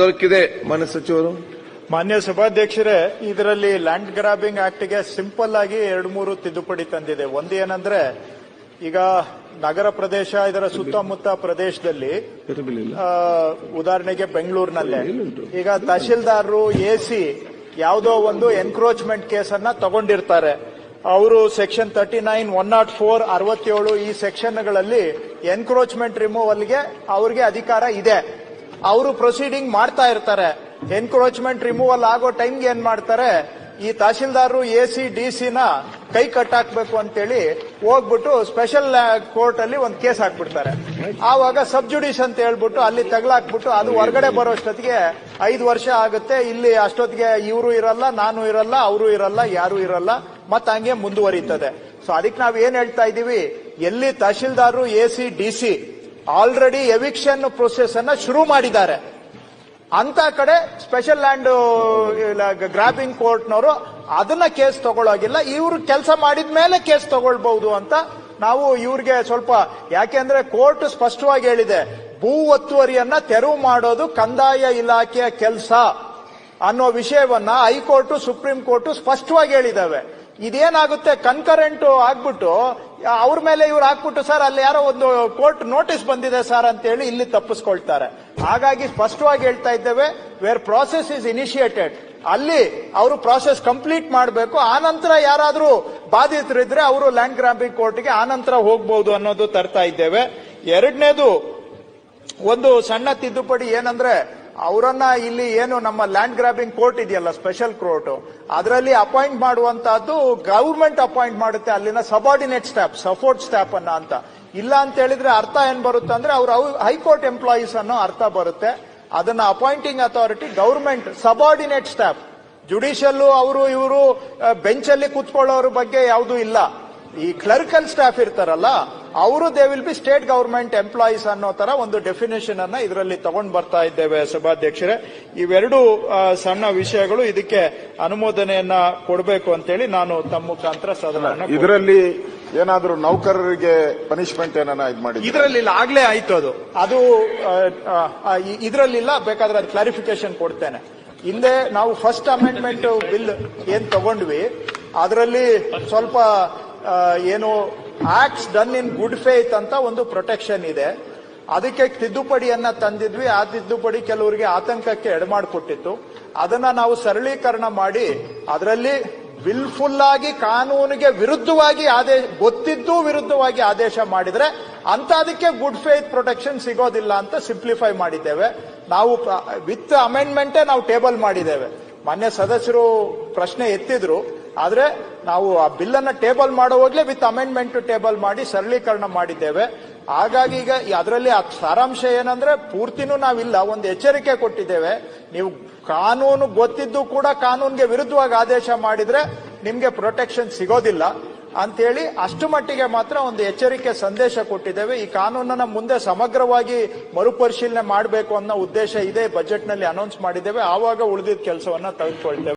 ದೊರಕಿದೆ ಮಾನ್ಯ ಸಚಿವರು. ಮಾನ್ಯ ಸಭಾಧ್ಯಕ್ಷರೇ ಇದರಲ್ಲಿ ಲ್ಯಾಂಡ್ ಗ್ರಾಬಿಂಗ್ ಆಕ್ಟ್ಗೆ ಸಿಂಪಲ್ ಆಗಿ ಎರಡು ಮೂರು ತಿದ್ದುಪಡಿ ತಂದಿದೆ. ಒಂದು ಏನಂದ್ರೆ ಈಗ ನಗರ ಪ್ರದೇಶ ಇದರ ಸುತ್ತಮುತ್ತ ಪ್ರದೇಶದಲ್ಲಿ ಉದಾಹರಣೆಗೆ ಬೆಂಗಳೂರಿನಲ್ಲೇ. ಈಗ ತಹಶೀಲ್ದಾರರು ಎಸಿ ಯಾವುದೋ ಒಂದು ಎನ್ಕ್ರೋಚ್ಮೆಂಟ್ ಕೇಸನ್ನ ತಗೊಂಡಿರ್ತಾರೆ. ಅವರು section thirty nine one not four ಅರವತ್ತೇಳು ಈ ಸೆಕ್ಷನ್ಗಳಲ್ಲಿ ಎನ್ಕ್ರೋಚ್ಮೆಂಟ್ ರಿಮೂವಲ್ಗೆ ಅವ್ರಿಗೆ ಅಧಿಕಾರ ಇದೆ. ಅವರು ಪ್ರೊಸೀಡಿಂಗ್ ಮಾಡ್ತಾ ಇರ್ತಾರೆ. ಎನ್ಕ್ರೋಚ್ಮೆಂಟ್ ರಿಮೂವಲ್ ಆಗೋ ಟೈಮ್ಗೆ ಏನ್ ಮಾಡ್ತಾರೆ? ಈ ತಹಶೀಲ್ದಾರರು ಎ ಸಿ ಡಿ ನ ಕೈ ಕಟ್ಟಾಕ್ಬೇಕು ಅಂತೇಳಿ ಹೋಗ್ಬಿಟ್ಟು ಸ್ಪೆಷಲ್ ಕೋರ್ಟ್ ಅಲ್ಲಿ ಒಂದು ಕೇಸ್ ಹಾಕ್ಬಿಡ್ತಾರೆ. ಆವಾಗ ಸಬ್ ಜುಡಿಷ್ ಅಂತ ಹೇಳ್ಬಿಟ್ಟು ಅಲ್ಲಿ ತಗಲಾಕ್ಬಿಟ್ಟು ಅದು ಹೊರಗಡೆ ಬರೋಷ್ಟೊತ್ತಿಗೆ ಐದು ವರ್ಷ ಆಗುತ್ತೆ. ಇಲ್ಲಿ ಅಷ್ಟೊತ್ತಿಗೆ ಇವರು ಇರಲ್ಲ, ನಾನು ಇರಲ್ಲ, ಅವರು ಇರಲ್ಲ, ಯಾರು ಇರಲ್ಲ. ಮತ್ತ ಹಂಗೆ ಮುಂದುವರಿತದೆ. ಸೊ ಅದಕ್ಕೆ ನಾವ್ ಏನ್ ಹೇಳ್ತಾ ಇದೀವಿ ಎಲ್ಲಿ ತಹಶೀಲ್ದಾರರು A C D C already eviction process ಅನ್ನ ಶುರು ಮಾಡಿದ್ದಾರೆ. ಅಂತ ಕಡೆ ಸ್ಪೆಷಲ್ ಲ್ಯಾಂಡ್ ಗ್ರಾಬಿಂಗ್ ಕೋರ್ಟ್ನವರು ಅದನ್ನ ಕೇಸ್ ತಗೊಳ್ಳೋಗಿಲ್ಲ ಇವರು ಕೆಲಸ ಮಾಡಿದ ಮೇಲೆ ಕೇಸ್ ತಗೊಳ್ಬಹುದು ಅಂತ ನಾವು ಇವ್ರಿಗೆ ಸ್ವಲ್ಪ ಯಾಕೆಂದ್ರೆ ಕೋರ್ಟ್ ಸ್ಪಷ್ಟವಾಗಿ ಹೇಳಿದೆ, ಭೂ ಒತ್ತುವರಿಯನ್ನ ತೆರವು ಮಾಡೋದು ಕಂದಾಯ ಇಲಾಖೆಯ ಕೆಲಸ ಅನ್ನೋ ವಿಷಯವನ್ನ ಹೈಕೋರ್ಟ್, ಸುಪ್ರೀಂ ಕೋರ್ಟ್ ಸ್ಪಷ್ಟವಾಗಿ ಹೇಳಿದಾವೆ ಇದೇನಾಗುತ್ತೆ, ಕನ್ಕರೆಂಟ್ ಆಗ್ಬಿಟ್ಟು ಅವ್ರ ಮೇಲೆ ಇವ್ರು ಹಾಕ್ಬಿಟ್ಟು, ಸರ್, ಅಲ್ಲಿ ಯಾರೋ ಒಂದು ಕೋರ್ಟ್ ನೋಟಿಸ್ ಬಂದಿದೆ ಸರ್ ಅಂತ ಹೇಳಿ ಇಲ್ಲಿ ತಪ್ಪಿಸ್ಕೊಳ್ತಾರೆ. ಹಾಗಾಗಿ ಸ್ಪಷ್ಟವಾಗಿ ಹೇಳ್ತಾ ಇದ್ದೇವೆ ವೇರ್ ಪ್ರಾಸೆಸ್ ಇಸ್ ಇನಿಷಿಯೇಟೆಡ್ ಅಲ್ಲಿ ಅವರು ಪ್ರಾಸೆಸ್ ಕಂಪ್ಲೀಟ್ ಮಾಡಬೇಕು. ಆನಂತರ ಯಾರಾದರೂ ಬಾಧಿತರಿದ್ರೆ ಅವರು ಲ್ಯಾಂಡ್ ಗ್ರಾಬಿಂಗ್ ಕೋರ್ಟ್ಗೆ ಆನಂತರ ಹೋಗ್ಬಹುದು ಅನ್ನೋದು ತರ್ತಾ ಇದ್ದೇವೆ. ಎರಡನೇದು, ಒಂದು ಸಣ್ಣ ತಿದ್ದುಪಡಿ ಏನಂದ್ರೆ ಅವರನ್ನ ಇಲ್ಲಿ ಏನು ನಮ್ಮ ಲ್ಯಾಂಡ್ ಗ್ರಾಬಿಂಗ್ ಕೋರ್ಟ್ ಇದೆಯಲ್ಲ ಸ್ಪೆಷಲ್ ಕೋರ್ಟ್ ಅದರಲ್ಲಿ ಅಪಾಯಿಂಟ್ ಮಾಡುವಂತಹದ್ದು ಗವರ್ಮೆಂಟ್ ಅಪಾಯಿಂಟ್ ಮಾಡುತ್ತೆ, ಅಲ್ಲಿನ ಸಬಾರ್ಡಿನೇಟ್ ಸ್ಟಾಫ್ ಸಪೋರ್ಟ್ ಸ್ಟಾಫ್ ಅನ್ನ ಅಂತ. ಇಲ್ಲ ಅಂತ ಹೇಳಿದ್ರೆ ಅರ್ಥ ಏನ್ ಬರುತ್ತೆ ಅಂದ್ರೆ ಅವ್ರ ಹೈಕೋರ್ಟ್ ಎಂಪ್ಲಾಯೀಸ್ ಅನ್ನೋ ಅರ್ಥ ಬರುತ್ತೆ. ಅದನ್ನ appointing authority government subordinate staff judicial ಅವರು ಇವರು ಬೆಂಚಲ್ಲಿ ಕೂತ್ಕೊಳ್ಳೋರ ಬಗ್ಗೆ ಯಾವುದೂ ಇಲ್ಲ. ಈ ಕ್ಲರ್ಕಲ್ ಸ್ಟಾಫ್ ಇರ್ತಾರಲ್ಲ ಅವರು they will be state government employees ಅನ್ನೋ ತರ ಒಂದು ಡೆಫಿನೇಷನ್ ಅನ್ನ ಇದರಲ್ಲಿ ತಗೊಂಡ್ ಬರ್ತಾ ಇದ್ದೇವೆ ಸಭಾಧ್ಯಕ್ಷರೇ. ಇವೆರಡು ಸಣ್ಣ ವಿಷಯಗಳು ಇದಕ್ಕೆ ಅನುಮೋದನೆಯನ್ನ ಕೊಡಬೇಕು ಅಂತೇಳಿ ನಾನು ತಮ್ಮ ಮುಖಾಂತರ ಸದನ ಇದರಲ್ಲಿ ಏನಾದರೂ ನೌಕರರಿಗೆ ಪನಿಷ್ಮೆಂಟ್ ಏನಾನ ಇದು ಮಾಡಿ ಇದರಲ್ಲಿ ಆಗ್ಲೇ ಆಯ್ತು ಅದು. ಅದು ಇದರಲ್ಲಿಲ್ಲ ಬೇಕಾದ್ರೆ ಅದು ಕ್ಲಾರಿಫಿಕೇಶನ್ ಕೊಡ್ತೇನೆ. ಹಿಂದೆ ನಾವು ಫಸ್ಟ್ ಅಮೆಂಡ್ಮೆಂಟ್ ಬಿಲ್ ಏನ್ ತಗೊಂಡ್ವಿ ಅದರಲ್ಲಿ ಸ್ವಲ್ಪ ಏನು acts done in good faith ಅಂತ ಒಂದು ಪ್ರೊಟೆಕ್ಷನ್ ಇದೆ. ಅದಕ್ಕೆ ತಿದ್ದುಪಡಿಯನ್ನ ತಂದಿದ್ವಿ. ಆ ತಿದ್ದುಪಡಿ ಕೆಲವರಿಗೆ ಆತಂಕಕ್ಕೆ ಎಡಮಾಡಿಕೊಟ್ಟಿತ್ತು. ಅದನ್ನ ನಾವು ಸರಳೀಕರಣ ಮಾಡಿ, ಅದರಲ್ಲಿ ವಿಲ್ಫುಲ್ ಆಗಿ, ಕಾನೂನಿಗೆ ವಿರುದ್ಧವಾಗಿ ಆದೇಶ ಗೊತ್ತಿದ್ದು ವಿರುದ್ಧವಾಗಿ ಆದೇಶ ಮಾಡಿದ್ರೆ ಅಂತ ಅದಕ್ಕೆ ಗುಡ್ ಫೇತ್ ಪ್ರೊಟೆಕ್ಷನ್ ಸಿಗೋದಿಲ್ಲ ಅಂತ ಸಿಂಪ್ಲಿಫೈ ಮಾಡಿದ್ದೇವೆ. ನಾವು ವಿತ್ ಅಮೆಂಡ್ಮೆಂಟೇ ನಾವು ಟೇಬಲ್ ಮಾಡಿದ್ದೇವೆ. ಮಾನ್ಯ ಸದಸ್ಯರು ಪ್ರಶ್ನೆ ಎತ್ತಿದ್ರು. ಆದ್ರೆ ನಾವು ಆ ಬಿಲ್ ಅನ್ನ ಟೇಬಲ್ ಮಾಡುವಾಗಲೇ ವಿತ್ ಅಮೆಂಡ್ಮೆಂಟ್ ಟೇಬಲ್ ಮಾಡಿ ಸರಳೀಕರಣ ಮಾಡಿದ್ದೇವೆ. ಹಾಗಾಗಿ ಈಗ ಅದರಲ್ಲಿ ಆ ಸಾರಾಂಶ ಏನಂದ್ರೆ ಪೂರ್ತಿನೂ ನಾವಿಲ್ಲ, ಒಂದು ಎಚ್ಚರಿಕೆ ಕೊಟ್ಟಿದ್ದೇವೆ. ನೀವು ಕಾನೂನು ಗೊತ್ತಿದ್ದು ಕೂಡ ಕಾನೂನಿಗೆ ವಿರುದ್ಧವಾಗಿ ಆದೇಶ ಮಾಡಿದ್ರೆ ನಿಮಗೆ ಪ್ರೊಟೆಕ್ಷನ್ ಸಿಗೋದಿಲ್ಲ ಅಂತೇಳಿ ಅಷ್ಟು ಮಟ್ಟಿಗೆ ಮಾತ್ರ ಒಂದು ಎಚ್ಚರಿಕೆ ಸಂದೇಶ ಕೊಟ್ಟಿದ್ದೇವೆ. ಈ ಕಾನೂನನ್ನ ಮುಂದೆ ಸಮಗ್ರವಾಗಿ ಮರುಪರಿಶೀಲನೆ ಮಾಡಬೇಕು ಅನ್ನೋ ಉದ್ದೇಶ ಇದೆ ಬಜೆಟ್ನಲ್ಲಿ ಅನೌನ್ಸ್ ಮಾಡಿದ್ದೇವೆ. ಆವಾಗ ಉಳಿದಿದ್ದ ಕೆಲಸವನ್ನ ತೆಗೆದುಕೊಳ್ತೇವೆ.